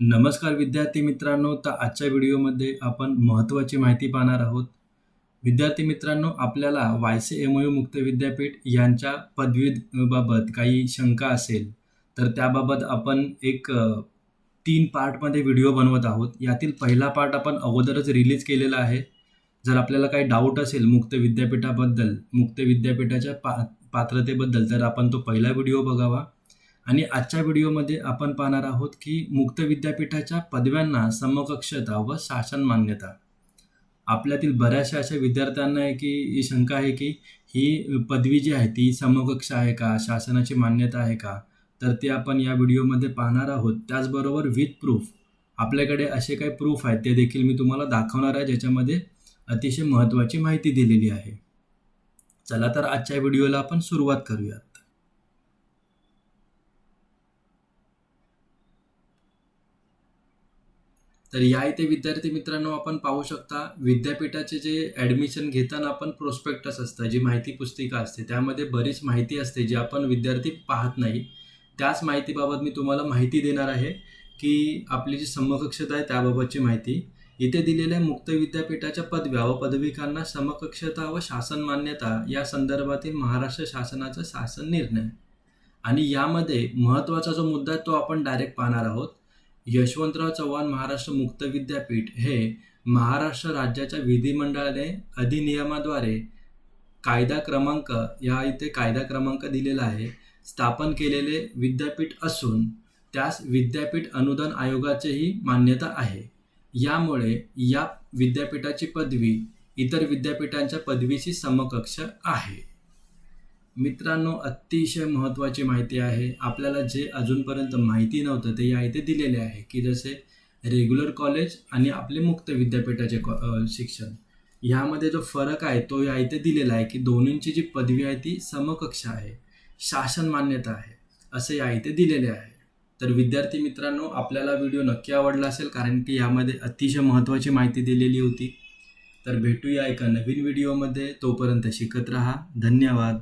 नमस्कार विद्यार्थी मित्रांनो तर आजच्या व्हिडिओमध्ये आपण महत्त्वाची माहिती पाहणार आहोत. विद्यार्थी मित्रांनो आपल्याला वायसे एम यू मुक्त विद्यापीठ यांच्या पदवीबाबत काही शंका असेल तर त्याबाबत आपण एक तीन पार्टमध्ये व्हिडिओ बनवत आहोत. यातील पहिला पार्ट आपण अगोदरच रिलीज केलेला आहे. जर आपल्याला काही डाऊट असेल मुक्त विद्यापीठाबद्दल मुक्त विद्यापीठाच्या पा पात्रतेबद्दल तर आपण तो पहिला व्हिडिओ बघावा. आणि आजच्या व्हिडिओमध्ये आपण पाहणार आहोत की मुक्त विद्यापीठाच्या पदव्यांना समकक्षता व शासन मान्यता. आपल्यातील बऱ्याचशा अशा विद्यार्थ्यांना आहे की ही शंका आहे की ही पदवी जी आहे ती समकक्ष आहे का शासनाची मान्यता आहे का? तर ते आपण या व्हिडिओमध्ये पाहणार आहोत. त्याचबरोबर विथ प्रूफ आपल्याकडे असे काही प्रूफ आहेत ते देखील मी तुम्हाला दाखवणार आहे ज्याच्यामध्ये अतिशय महत्त्वाची माहिती दिलेली आहे. चला तर आजच्या व्हिडिओला आपण सुरुवात करूयात. तर या इथे विद्यार्थी मित्रांनो आपण पाहू शकता विद्यापीठाचे जे ॲडमिशन घेताना आपण प्रोस्पेक्टस असतं जी माहिती पुस्तिका असते त्यामध्ये बरीच माहिती असते जी आपण विद्यार्थी पाहत नाही. त्याच माहितीबाबत मी तुम्हाला माहिती देणार आहे की आपली जी समकक्षता आहे त्याबाबतची माहिती. इथे दिलेल्या मुक्त विद्यापीठाच्या पदव्या व पदविकांना समकक्षता व शासन मान्यता या संदर्भातील महाराष्ट्र शासनाचा शासन निर्णय. आणि यामध्ये महत्त्वाचा जो मुद्दा आहे तो आपण डायरेक्ट पाहणार आहोत. यशवंतराव चव्हाण महाराष्ट्र मुक्त विद्यापीठ हे महाराष्ट्र राज्याच्या विधिमंडळाने अधिनियमाद्वारे कायदा क्रमांक या इथे कायदा क्रमांक दिलेला आहे स्थापन केलेले विद्यापीठ असून त्यास विद्यापीठ अनुदान आयोगाचीही मान्यता आहे. यामुळे या विद्यापीठाची पदवी इतर विद्यापीठांच्या पदवीशी समकक्ष आहे. मित्रांनो अतिशय महत्त्वाची माहिती आहे. आपल्याला जे अजूनपर्यंत माहिती नव्हतं ते या इथे दिलेले आहे की जसे रेग्युलर कॉलेज आणि आपले मुक्त विद्यापीठाचे कॉ शिक्षण. ह्यामध्ये जो फरक आहे तो या इथे दिलेला आहे की दोन्हींची जी पदवी आहे ती समकक्ष आहे. शासन मान्यता आहे असे या इथे दिलेले आहे. तर विद्यार्थी मित्रांनो आपल्याला व्हिडिओ नक्की आवडला असेल कारण की यामध्ये अतिशय महत्त्वाची माहिती दिलेली होती. तर भेटूया एका नवीन व्हिडिओमध्ये. तोपर्यंत शिकत राहा. धन्यवाद.